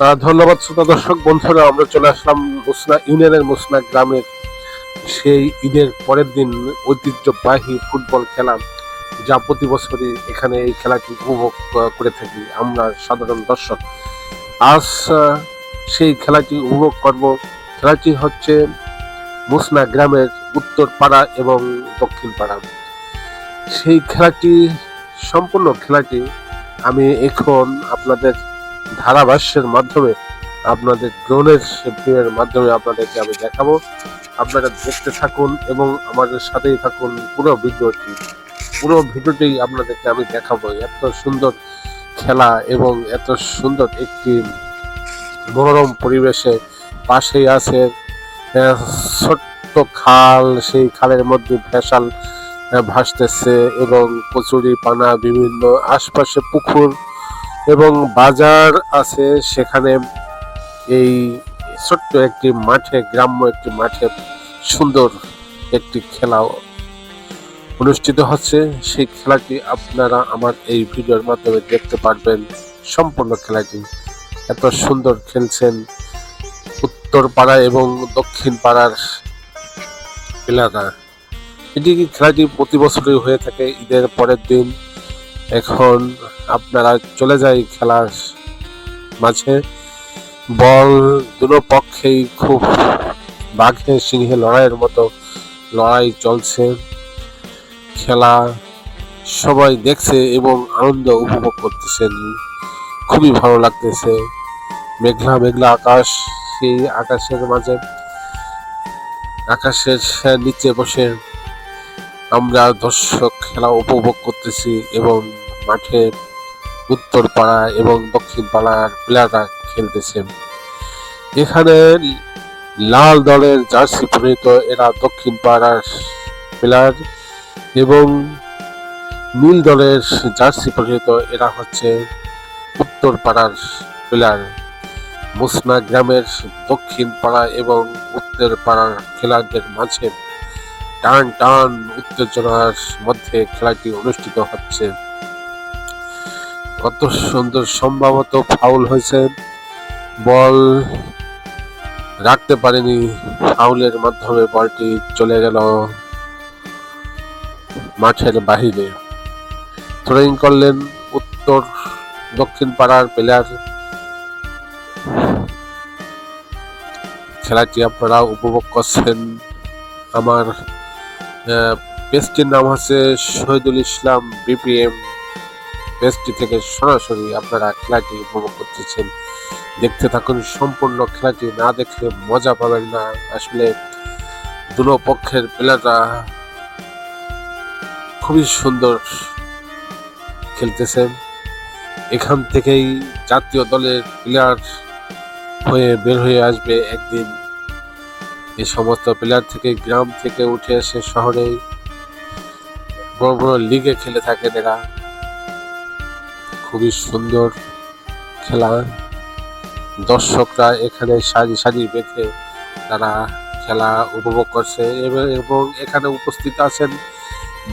ধন্যবাদ শ্রোতা দর্শক, বন্ধুরা, আমরা চলে আসলাম মুসনা ইউনিয়নের মুসনা গ্রামের সেই ঈদের পরের দিন ঐতিহ্যবাহী ফুটবল খেলা যা প্রতি বছরই এখানে এই খেলাটি উপভোগ করে থাকি আমরা সাধারণ দর্শক। আজ সেই খেলাটি উপভোগ করব। খেলাটি হচ্ছে মুসনা গ্রামের উত্তর পাড়া এবং দক্ষিণ পাড়া সেই খেলাটি, সম্পূর্ণ খেলাটি আমি এখন আপনাদের ধারাভাষ্যের মাধ্যমে আপনাদের ড্রোনের ভিউয়ের মাধ্যমে আপনাদেরকে আমি দেখাবো। আপনারা দেখতে থাকুন এবং আমাদের সাথেই থাকুন পুরো ভিডিওটি। পুরো ভিডিওটি আপনাদেরকে আমি দেখাবো। এত সুন্দর খেলা এবং এত সুন্দর একটি মনোরম পরিবেশে পাশেই আছে ছোট্ট খাল। সেই খালের মধ্যে ভেসাল ভাসতেছে এবং কচুরি পানা বিভিন্ন আশপাশে পুকুর এবং বাজার আছে সেখানে এই ছোট্ট একটি মাঠে, গ্রাম্য একটি মাঠে সুন্দর একটি খেলা অনুষ্ঠিত হচ্ছে। সেই খেলাটি আপনারা আমার এই ভিডিওর মাধ্যমে দেখতে পারবেন। সম্পূর্ণ খেলাটি এত সুন্দর খেলছেন উত্তর পাড়া এবং দক্ষিণ পাড়ার প্লেয়াররা এটি খেলাটি প্রতি বছরই হয়ে থাকে? ঈদের পরের দিন এখন আপনারা চলে যায় খেলার মাঝে। বল দুটো পক্ষেই খুব বাঘে সিংহে লড়াইয়ের মতো লড়াই চলছে। খেলা সবাই দেখছে এবং আনন্দ উপভোগ করতেছেন। খুবই ভালো লাগতেছে। মেঘলা মেঘলা আকাশ, সেই আকাশের মাঝে আকাশের নিচে বসে আমরা দর্শক খেলা উপভোগ করতেছি এবং মাঠে উত্তর পাড়া এবং দক্ষিণ পাড়ার প্লেয়াররা খেলতেছে। এখানে লাল দলের জার্সি পরিহিত এরা দক্ষিণ পাড়ার প্লেয়ার এবং নীল দলের জার্সি পরিহিত এরা হচ্ছে উত্তর পাড়ার প্লেয়ার। মুসনা গ্রামের দক্ষিণ পাড়া এবং উত্তর পাড়ার খেলাদের মাঝে টান টান উত্তেজনার মধ্যে খেলাটি অনুষ্ঠিত হচ্ছে। কত সুন্দর সম্ভবত ফাউল হয়েছে। বল রাখতে পারেনি, ফাউলের মাধ্যমে বলটি চলে গেল মাঠের বাহিরে। থ্রোয়িং করলেন উত্তর দক্ষিণ পাড়ার প্লেয়ার। খেলাটি আপনারা উপভোগ করছেন আমার পেজটির নাম হচ্ছে শহীদুল ইসলাম বিপিএম পেজটি থেকে সরাসরি আপনারা খেলাটি উপভোগ করতেছেন। দেখতে থাকুন, সম্পূর্ণ খেলাটি না দেখলে মজা পাবেন না। আসলে দুটো পক্ষের প্লেয়াররা খুবই সুন্দর খেলতেছেন। এখান থেকেই জাতীয় দলের প্লেয়ার হয়ে বের হয়ে আসবে একদিন এই সমস্ত প্লেয়ার থেকে, গ্রাম থেকে উঠে এসে শহরে বড় বড় লিগে খেলে থাকে এরা। খুবই সুন্দর খেলা। দর্শকরা এখানে সারি সারি বেঁধে তারা খেলা উপভোগ করছে এবং এখানে উপস্থিত আছেন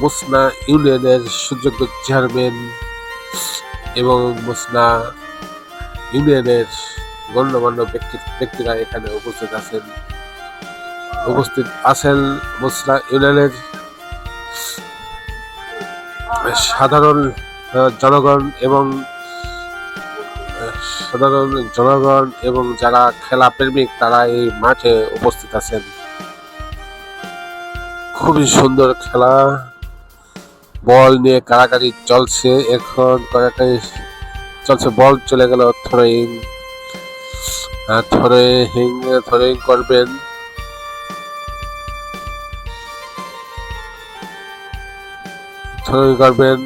মুসনা ইউনিয়নের সুযোগ্য চেয়ারম্যান এবং মুসনা ইউনিয়নের গণ্যমান্য ব্যক্তি, ব্যক্তিরা এখানে উপস্থিত আছেন। উপস্থিত আছেন মুসনা ইউনিয়নের সাধারণ জনগণ এবং সাধারণ জনগণ এবং যারা খেলা প্রেমিক তারা এই মাঠে উপস্থিত আছেন। খুবই সুন্দর খেলা। বল নিয়ে কারাকারি চলছে। এখন কারাকারি চলছে, বল চলে গেল থ্রোয়িং। থ্রোয়িং থ্রোয়িং করবেন। থ্রোয়িং করবেন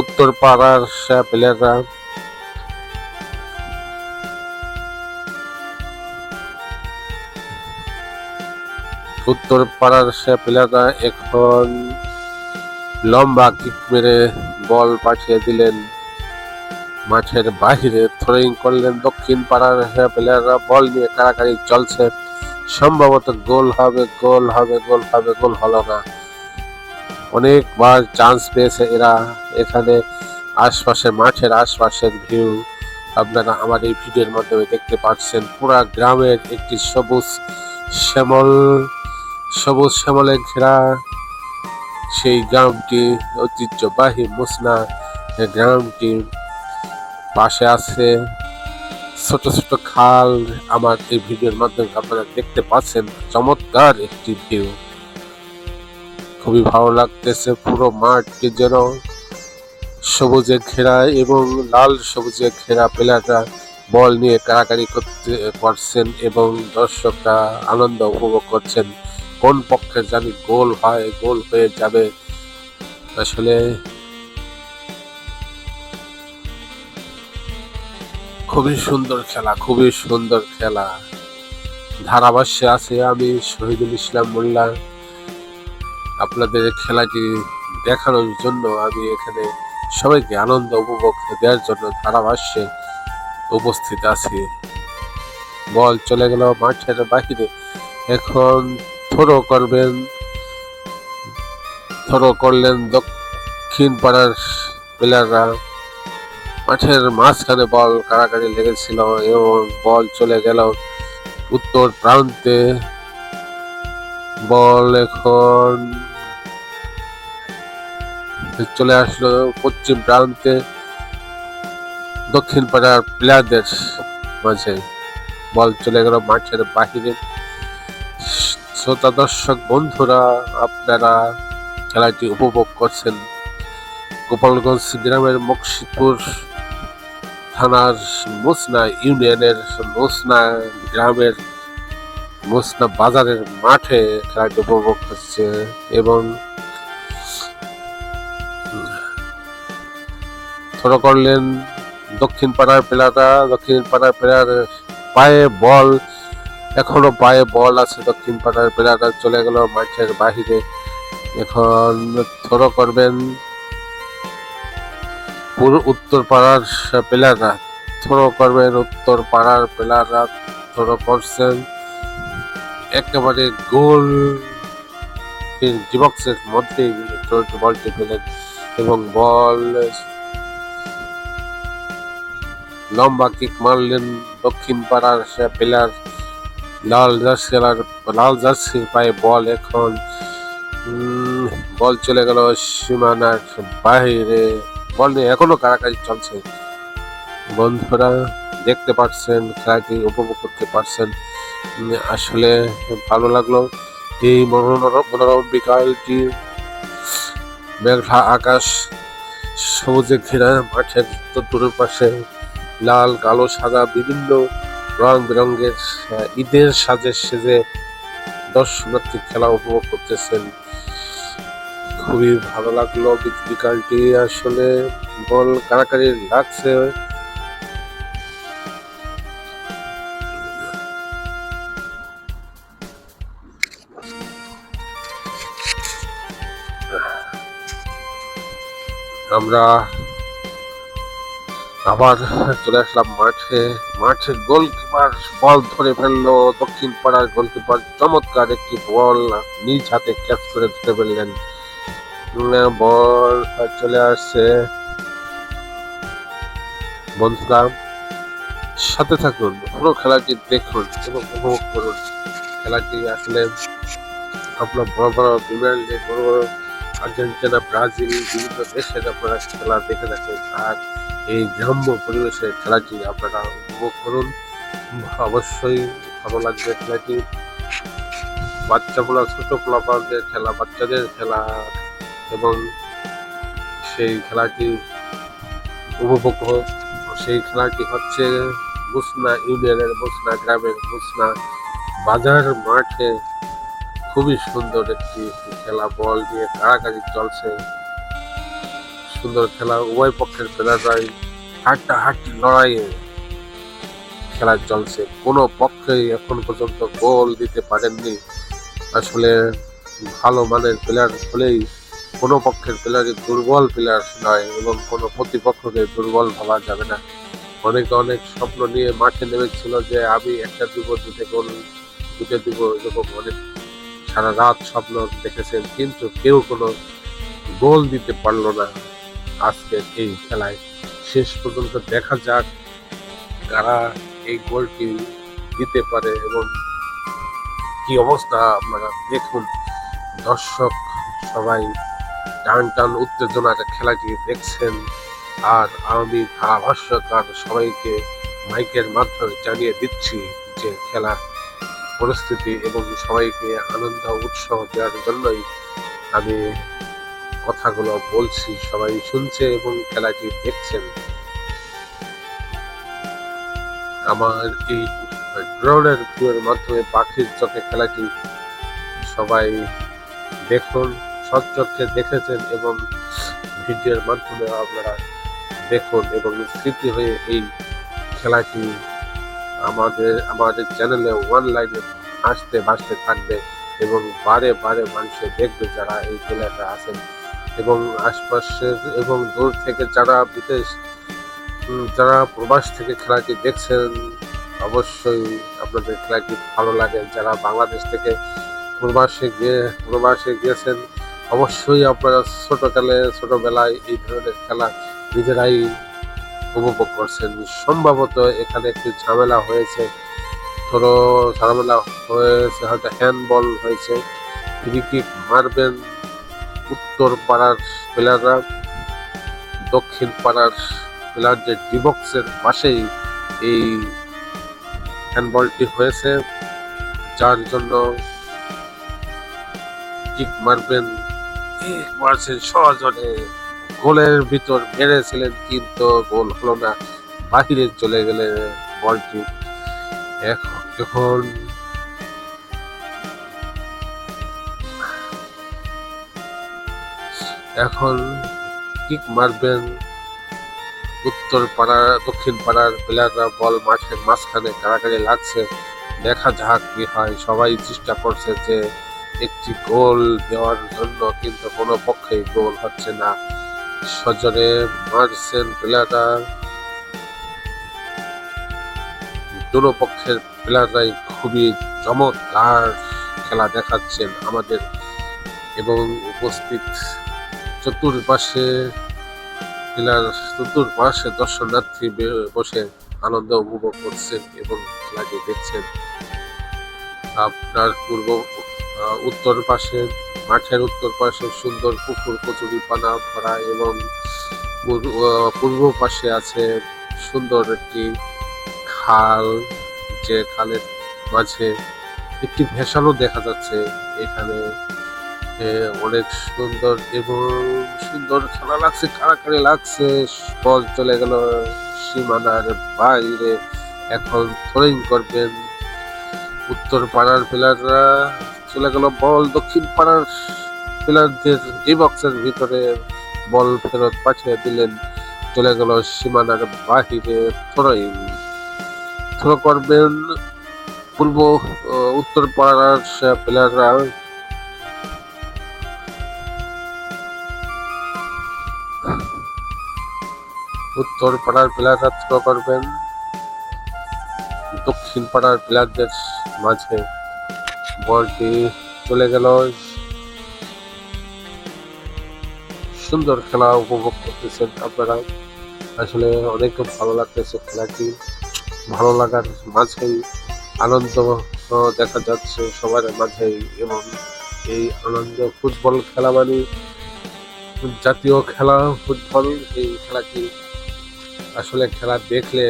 উত্তর পাড়ার প্লেয়াররা উত্তর পাড়ার সে প্লেয়াররা এখন লম্বা কিক মেরে বল পাঠিয়ে দিলেন। মাঠের বাহিরে থ্রোয়িং করলেন দক্ষিণ পাড়ার প্লেয়াররা বল নিয়ে কারাকারি চলছে। সম্ভবত গোল হবে গোল হবে গোল হবে, গোল হলো না। অনেকবার চান্স পেয়েছে এরা এখানে আশপাশের মাঠের আশপাশের ভিউ আপনারা আমার এই ভিডিওর মাধ্যমে দেখতে পাচ্ছেন পুরা গ্রামের একটি সবুজ শ্যামল, সবুজ শ্যামলে ঘেরা সেই গ্রামটি ঐতিহ্যবাহী মুসনা গ্রামটি। পাশে আছে ছোট ছোট খাল। আমার এই ভিডিওর মাধ্যমে আপনারা দেখতে পাচ্ছেন চমৎকার একটি ভিউ খুবই ভালো লাগতেছে পুরো মাঠটি যেন সবুজে ঘেরা এবং লাল সবুজে ঘেরা প্লেয়াররা বল নিয়ে কারাকারি করতে পারছেন এবং দর্শকরা আনন্দ উপভোগ করছেন। কোন পক্ষের জানি গোল হয়, গোল হয়ে যাবে। আসলে খুবই সুন্দর খেলা, খুবই সুন্দর খেলা। ধারাভাষ্যে আছে আমি শহীদুল ইসলাম মোল্লা আপনাদের খেলাটি দেখানোর জন্য আমি এখানে সবাইকে আনন্দ উপভোগ দেওয়ার জন্য ধারাভাষ্যে উপস্থিত আছি। বল চলে গেল মাঠের বাহিরে। এখন থ্রো করবেন, থ্রো করলেন দক্ষিণ পাড়ার প্লেয়াররা। মাঠের মাঝখানে বল কাড়াকাড়ি লেগেছিল এবং বল চলে গেল উত্তর প্রান্তে। বল এখন চলে আসলো পশ্চিম প্রান্তে দক্ষিণ পাড়ার প্লেয়ারদের মাঝে। বল চলে গেল মাঠের বাহিরে। শ্রোতা দর্শক বন্ধুরা, আপনারা খেলাটি উপভোগ করছেন গোপালগঞ্জ গ্রামের মকসিদপুর থানার মোসনা ইউনিয়নের মোসনা গ্রামের মোসনা বাজারের মাঠে খেলাটি উপভোগ করছে এবং থ্রো করলেন দক্ষিণ পাড়ার প্লেয়াররা, দক্ষিণ পাড়ার প্লেয়ার পায়ে বল, এখনও পায়ে বল আছে দক্ষিণ পাড়ার প্লেয়াররা, চলে গেল মাঠের বাহিরে এখন থ্রো করবেন পুরো উত্তর পাড়ার প্লেয়াররা থ্রো করবেন উত্তর পাড়ার প্লেয়াররা থ্রো করছেন একেবারে গোল। ডিবক্সের মধ্যে বলটি পেলেন এবং বল লম্বা কিক মারলেন দক্ষিণ পাড়ার প্লেয়ার লাল জার্সি লাল জার্সির পায়ে বল এখন। বল চলে গেল সীমানার বাহিরে বল নিয়ে এখনও কারাকারি চলছে। বন্ধুরা, দেখতে পাচ্ছেন, খেলাটি উপভোগ করতে পারছেন। আসলে ভালো লাগল এই মনোরম মনোরম বিকালটি। মেঘলা আকাশ, সবুজে ঘেরা মাঠের তো দূরের পাশে লাল, কালো, সাদা বিভিন্ন রং বেরঙ্গের ঈদের সাজে সেজে দর্শনার্থী খেলা উপভোগ করতেছেন। খুবই ভালো লাগল বিকালটি আসলে বল কারাকারি লাগছে? আমরা আবার চলে আসলাম মাঠে। মাঠে গোলকিপার বল ধরে ফেলল। দক্ষিণ পাড়ার গোলকিপার চমৎকার একটি বল নিজ হাতে ক্যাচ করে ধরে ফেললেন। বল চলে আসছে। বন্ধুরা, সাথে থাকুন, পুরো খেলাটি দেখুন এবং উপভোগ করুন। খেলাটি আসলে আপনার বড় বড় প্রিমিয়ার বড় বড় আর্জেন্টিনা, ব্রাজিল, বিভিন্ন দেশের আপনারা খেলা দেখে থাকেন। আর এই গ্রাম্য পরিবেশের খেলাটি আপনারা উপভোগ করুন। অবশ্যই ভালো লাগবে খেলাটি। বাচ্চা বাচ্চাগুলো ছোট পোলাপানদের খেলা, বাচ্চাদের খেলা এবং সেই খেলাটি উপভোগ সেই খেলাটি হচ্ছে মুসনা ইউনিয়নের মুসনা গ্রামের মুসনা বাজার মাঠে। খুবই সুন্দর একটি খেলা, বল দিয়ে কাড়াকাড়ি চলছে। সুন্দর খেলা, উভয় পক্ষের প্লেয়াররাই হাড্ডা হাড্ডি লড়াইয়ে খেলা চলছে। কোনো পক্ষেই এখন পর্যন্ত গোল দিতে পারেননি। আসলে ভালো মানের প্লেয়ার হলেই কোনো পক্ষের প্লেয়ারই দুর্বল প্লেয়ার নয় এবং কোনো প্রতিপক্ষকে দুর্বল ভাবা যাবে না। অনেকে অনেক স্বপ্ন নিয়ে মাঠে নেমেছিল যে আমি একটা দিব দুটো গোল, দুটো দিব এরকম অনেক সারা রাত স্বপ্ন দেখেছেন, কিন্তু কেউ কোনো গোল দিতে পারল না। আজকের এই খেলায় শেষ পর্যন্ত দেখা যাক কারা এই গোলটি দিতে পারে এবং কি অবস্থা আপনারা দেখুন। দর্শক সবাই টান টান উত্তেজনার খেলাটি দেখছেন আর আমি ধারাভাষ্যকার সবাইকে মাইকের মাধ্যমে জানিয়ে দিচ্ছি যে খেলার পরিস্থিতি এবং সবাইকে আনন্দ উৎসাহ দেওয়ার জন্যই আমি কথাগুলো বলছি, সবাই শুনছে এবং খেলাটি দেখছেন। আমার এই ড্রোনের ভিউয়ের মাধ্যমে পাখির চোখে খেলাটি সবাই দেখুন সচক্ষে দেখেছেন এবং ভিডিওর মাধ্যমে আপনারা দেখুন এবং স্মৃতি হয়ে এই খেলাটি আমাদের আমাদের চ্যানেলে ওয়ান অনলাইনে আসতে বাসতে থাকবে এবং বারে বারে মানুষে দেখবে যারা এই খেলাটা আছেন এবং আশপাশের এবং দূর থেকে যারা বিদেশ যারা প্রবাস থেকে খেলাটি দেখছেন, অবশ্যই আপনাদের খেলাটি ভালো লাগে। যারা বাংলাদেশ থেকে প্রবাসে গিয়ে, প্রবাসে গিয়েছেন, অবশ্যই আপনারা ছোটকালে, ছোটোবেলায় এই ধরনের খেলা নিজেরাই উপভোগ করছেন। সম্ভবত এখানে একটি ঝামেলা হয়েছে। ধরো, ঝামেলা হয়েছে, হয়তো হ্যান্ডবল হয়েছে। ফ্রি কিক মারবেন উত্তর পাড়ার প্লেয়াররা দক্ষিণ পাড়ার প্লেয়ারদের ডিবক্সের পাশেই এই হ্যান্ডবলটি হয়েছে, যার জন্য কিক মারবেন, কিক মারছেন সহজনে গোলের ভিতর মেরেছিলেন, কিন্তু গোল হলো না। বাহিরে চলে গেলে বলটি এখন এখন এখন কিক মারবেন উত্তর পাড়া, দক্ষিণ পাড়ার প্লেয়াররা বল মাঠের মাঝখানে কাড়াকাড়ি লাগছে। দেখা যাক কি হয়। সবাই চেষ্টা করছে যে একটি গোল দেওয়ার জন্য, কিন্তু কোনো পক্ষেই গোল হচ্ছে না। সজরে মারছেন প্লেয়াররা দুটো পক্ষের প্লেয়াররাই খুবই চমৎকার খেলা দেখাচ্ছেন আমাদের এবং উপস্থিত চতুর্পাশে প্লেয়ার চতুর্পাশে দর্শনার্থী বসে আনন্দ উপভোগ করছেন এবং খেলাটি দেখছেন। আপনার পূর্ব উত্তর পাশে, মাঠের উত্তর পাশে সুন্দর পুকুর, কচুরি পানা ভরা এবং পূর্ব পাশে আছে সুন্দর একটি খাল, যে খালের মাঝে একটি ভেসালও দেখা যাচ্ছে। এখানে অনেক সুন্দর এবং সুন্দর খেলা লাগছে, কাড়াকাড়ি লাগছে। বল চলে গেল সীমানার বাইরে। এখন থ্রোয়িং করবেন উত্তর পাড়ার প্লেয়াররা চলে গেল বল দক্ষিণ পাড়ার প্লেয়ারদের এই বক্সের ভিতরে। বল ফেরত পাঠিয়ে দিলেন। চলে গেল সীমানার বাহিরে থ্রোয়িং থ্রো করবেন পূর্ব, উত্তর পাড়ার প্লেয়াররা উত্তর পাড়ার প্লেয়াররা থ্রো করবেন, দক্ষিণ পাড়ার প্লেয়ারদের মাঝে বলটি চলে গেল। সুন্দর খেলা উপভোগ করতেছেন আপনারা। আসলে অনেক ভালো লাগতেছে খেলাটি। ভালো লাগার মাঝেই আনন্দ দেখা যাচ্ছে সবার মাঝেই এবং এই আনন্দ ফুটবল খেলা মানে জাতীয় খেলা, ফুটবল, এই খেলাটি আসলে খেলা দেখলে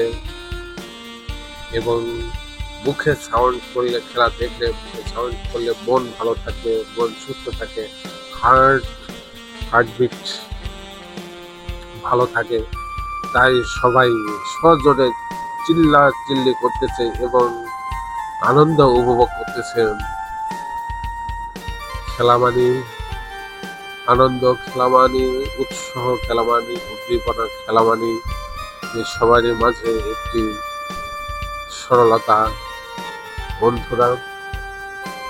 এবং মুখে সাউন্ড করলে, খেলা দেখলে মুখে সাউন্ড করলে মন ভালো থাকে, মন সুস্থ থাকে হার্ট হার্টবিট ভালো থাকে। তাই সবাই সজোরে চিল্লা চিল্লি করতেছে এবং আনন্দ উপভোগ করতেছে। খেলা আনন্দ খেলা মানে উৎসাহ খেলা মানে উদ্দীপনা খেলা যে সবারই মাঝে একটি সরলতা। বন্ধুরা,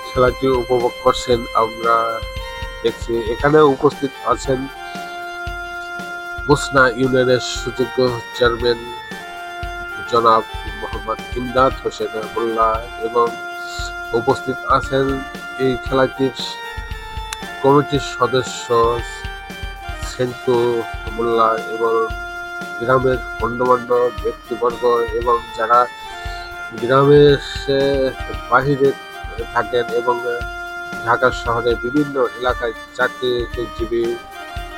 খেলাটি উপভোগ করছেন আমরা দেখছি। এখানে উপস্থিত আছেন মুসনা ইউনিয়নের সুযোগ্য চেয়ারম্যান জনাব মোহাম্মদ ইমদাদ হোসেন মোল্লা এবং উপস্থিত আছেন এই খেলাটির কমিটির সদস্য সেন্টু মোল্লা এবং গ্রামের গণ্যমান্য ব্যক্তিবর্গ এবং যারা গ্রামের বাহিরে থাকেন এবং ঢাকা শহরে বিভিন্ন এলাকায় চাকরিজীবী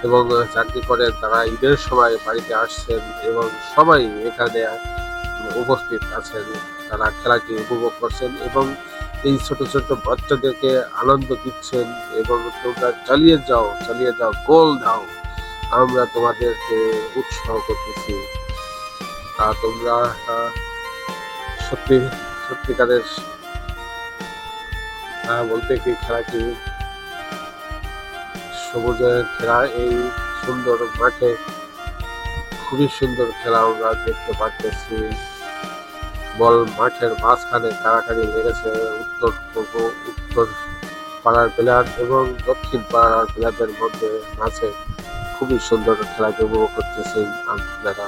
এবং চাকরি করেন, তারা ঈদের সময় বাড়িতে আসছেন এবং সবাই এখানে উপস্থিত আছেন। তারা খেলাটি উপভোগ করছেন এবং এই ছোট ছোট বাচ্চাদেরকে আনন্দ দিচ্ছেন এবং তোমরা চালিয়ে যাও চালিয়ে যাও, গোল দাও। আমরা তোমাদেরকে উৎসাহ করতেছি। আর তোমরা সত্যি, সত্যিকারের বলতে কি খেলাটি সবুজের খেলা, এই সুন্দর মাঠে খুবই সুন্দর খেলা আমরা দেখতে পাচ্ছি বল মাঠের মাঝখানে কারাকারি লেগেছে উত্তর পূর্ব, উত্তর পাড়ার প্লেয়ার এবং দক্ষিণ পাড়ার প্লেয়ারদের মধ্যে মাঝে খুবই সুন্দর খেলাকে উপভোগ করতেছেন আপনারা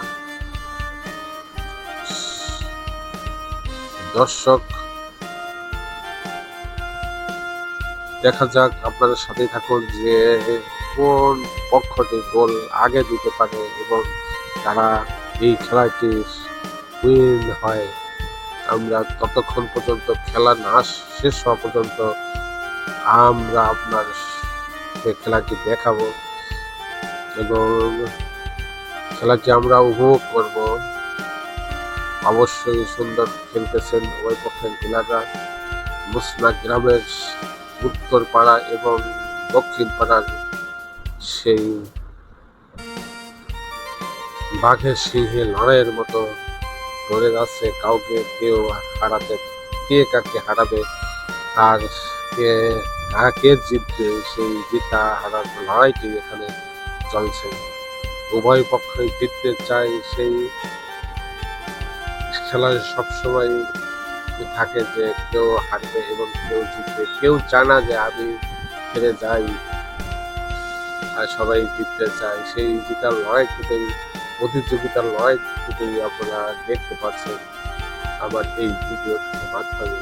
দর্শক, দেখা যাক আপনাদের সাথে থাকুন যে কোন পক্ষটি গোল আগে দিতে পারে এবং তারা এই খেলাটি উইন হয়। আমরা ততক্ষণ পর্যন্ত খেলা না শেষ হওয়া পর্যন্ত আমরা আপনার খেলাটি দেখাবো। এবং খেলাটি আমরা উপভোগ করব। অবশ্যই সুন্দর খেলতেছেন উভয় পক্ষের খেলাটা। মুসনা গ্রামের উত্তর পাড়া এবং দক্ষিণ পাড়ার সেই বাঘের সিংহে লড়াইয়ের মতো ধরে যাচ্ছে কাউকে কেউ হারাতে, কে কাকে হারাবে, আর কে, কাকে জিতবে, সেই জিতা হারার লড়াইটি এখানে চলছে। উভয় পক্ষই জিততে চায় সেই খেলায় সবসময় থাকে যে কেউ হারবে এবং কেউ জিতবে। কেউ চায় না যে আমি হেরে যাই আর সবাই জিততে চায়। সেই জিতার লড়াই থেকেই প্রতিযোগিতার লড়াই থেকেই আপনারা দেখতে পাচ্ছেন আমার এই ভিডিওর মাধ্যমে।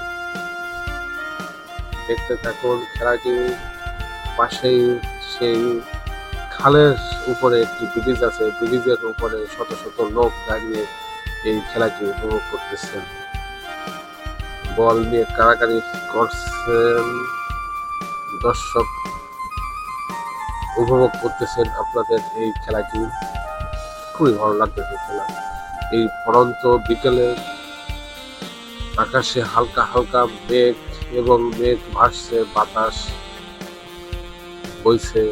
দেখতে থাকুন, খেলাটি পাশেই সেই খালের উপরে একটি ব্রিজ আছে, ব্রিজের উপরে শত শত লোক দাঁড়িয়ে এই খেলাটি উপভোগ করতেছেন। বল নিয়ে কারাকারি করছেন, দর্শক উপভোগ করতেছেন আপনাদের এই খেলাটি। খুবই ভালো লাগতেছে খেলা। এই পরন্ত বিকেলে আকাশে হালকা হালকা মেঘ এবং মেঘ ভাসছে, বাতাস বইছে।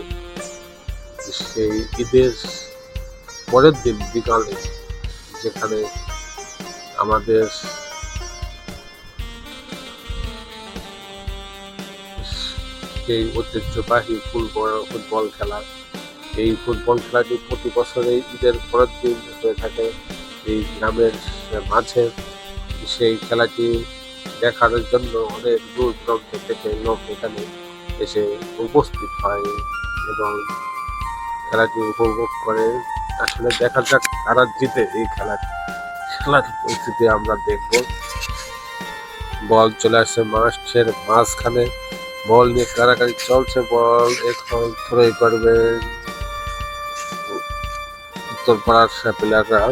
সেই ঈদের পরের দিন বিকালে যেখানে আমাদের সেই ঐতিহ্যবাহী ফুটবল ফুটবল খেলা। এই ফুটবল খেলাটি প্রতি বছরে ঈদের পরের দিন হয়ে থাকে এই গ্রামের মাঝে। সেই খেলাটি দেখার জন্য অনেক দূর দূরান্ত থেকে লোক এখানে এসে উপস্থিত হয় এবং খেলাটি উপভোগ করে। আসলে দেখা যাক কারা জিতে এই খেলা, খেলার পরিস্থিতি আমরা দেখব। বল চলে আসছে মাসের মাঝখানে। বল নিয়ে কারাকারি চলছে বল, এখন থ্রোই করবেন উত্তর পাড়ার প্লেয়াররা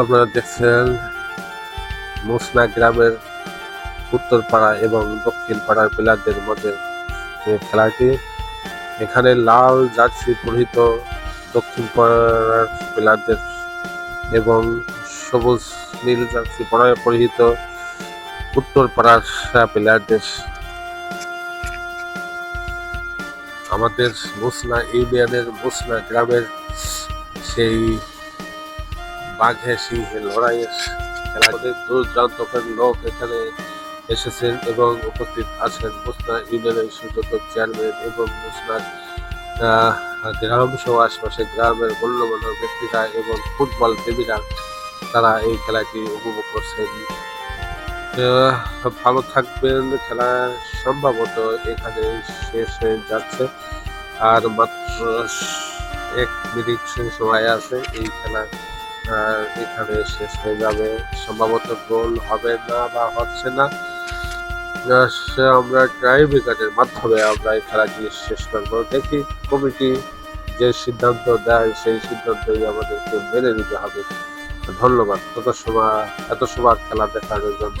আপনারা দেখছেন মুসনা গ্রামের উত্তর পাড়া এবং দক্ষিণ পাড়ার প্লেয়ারদের মধ্যে খেলাটি। এখানে লাল জার্সি পরিহিত দক্ষিণ পাড়ার প্লেয়ারদের এবং সবুজ নীল জার্সি পরা- পরিহিত উত্তর পাড়ার প্লেয়ারদের আমাদের মুসনা ইউনিয়নের মুসনা গ্রামের সেই বাঘে, সিংহে লড়াইয়ের খেলাতে দূর দূরান্তকের লোক এখানে এসেছেন এবং উপস্থিত আছেন। মুসনা ইউনিয়নের সুযোগ্য চেয়ারম্যান এবং মুসনার গ্রাম সহ আশপাশে গ্রামের গণ্যমান্য ব্যক্তিরা এবং ফুটবল প্রেমীরা তারা এই খেলাটি উপভোগ করছেন। ভালো থাকবেন, খেলা সম্ভবত এখানে শেষ হয়ে যাচ্ছে। আর মাত্র এক মিনিট সময় আছে, এই খেলা এখানে শেষ হয়ে যাবে। সম্ভবত গোল হবে না বা হচ্ছে না। আমরা ট্রাই বিকাটের মাধ্যমে আমরা এই খেলাটি শেষ করব। দেখি কমিটি যে সিদ্ধান্ত দেয়, সেই সিদ্ধান্তই আমাদেরকে মেনে নিতে হবে। ধন্যবাদ। তত সময় এত সময় খেলা দেখানোর জন্য।